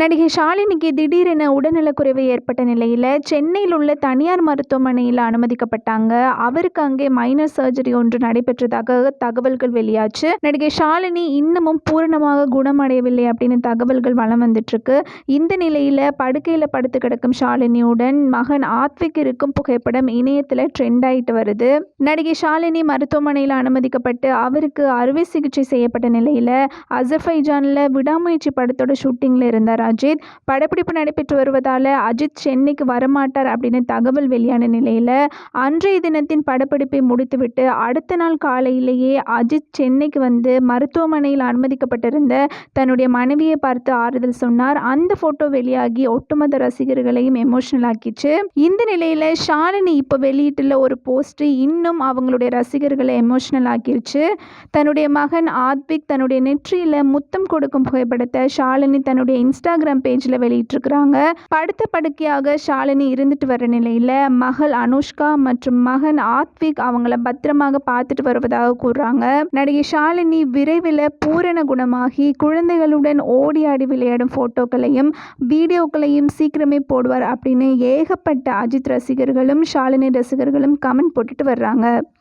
நடிகை ஷாலினிக்கு திடீரென உடல்நலக்குறைவு ஏற்பட்ட நிலையில் சென்னையில் உள்ள தனியார் மருத்துவமனையில் அனுமதிக்கப்பட்டாங்க. அவருக்கு அங்கே மைனர் சர்ஜரி ஒன்று நடைபெற்றதாக தகவல்கள் வெளியாச்சு. நடிகை ஷாலினி இன்னமும் பூரணமாக குணமடையவில்லை அப்படின்னு தகவல்கள் வலம் வந்துட்டு இந்த நிலையில் படுக்கையில் படுத்து கிடக்கும் ஷாலினியுடன் மகன் ஆத்விக் இருக்கும் புகைப்படம் இணையத்தில் ட்ரெண்ட் ஆயிட்டு வருது. நடிகை ஷாலினி மருத்துவமனையில் அனுமதிக்கப்பட்டு அவருக்கு அறுவை சிகிச்சை செய்யப்பட்ட நிலையில் அசர்பைஜானில் விடாமுயற்சி படத்தோட ஷூட்டிங்கில் இருந்தார் அஜித். படப்பிடிப்பு நடைபெற்று வருவதால் அஜித் சென்னைக்கு வரமாட்டார் அப்படின்னு தகவல் வெளியான நிலையில் அன்றைய தினத்தின் படப்பிடிப்பை முடித்துவிட்டு அடுத்த நாள் காலையிலேயே அஜித் சென்னைக்கு வந்து மருத்துவமனையில் அனுமதிக்கப்பட்டிருந்த தன்னுடைய மனைவியை பார்த்து ஆறுதல் சொன்னார். அந்த ஃபோட்டோ வெளியாகி ஒட்டுமொத்த ரசிகர்களையும் எமோஷனல் ஆக்கிச்சு. இந்த நிலையில் ஷாலினி இப்போ வெளியிட்டுள்ள ஒரு போஸ்ட் இன்னும் அவங்களுடைய ரசிகர்களை எமோஷனல் ஆக்கிருச்சு. தன்னுடைய மகன் ஆத்விக் தன்னுடைய நெற்றியில் முத்தம் கொடுக்கும் புகைப்படத்தை ஷாலினி தன்னுடைய இன்ஸ்டா இன்ஸ்டாகிராம் பேஜில் வெளியிட்டிருக்கிறாங்க. படுத்த படுக்கையாக ஷாலினி இருந்துட்டு வர நிலையில் மகள் அனுஷ்கா மற்றும் மகன் ஆத்விக் அவங்கள பத்திரமாக பார்த்துட்டு வருவதாக கூறுறாங்க. நடிகை ஷாலினி விரைவில் பூரண குணமாகி குழந்தைகளுடன் ஓடி ஆடி விளையாடும் ஃபோட்டோக்களையும் வீடியோக்களையும் சீக்கிரமே போடுவார் அப்படின்னு ஏகப்பட்ட அஜித் ரசிகர்களும் ஷாலினி ரசிகர்களும் கமெண்ட் போட்டுட்டு வர்றாங்க.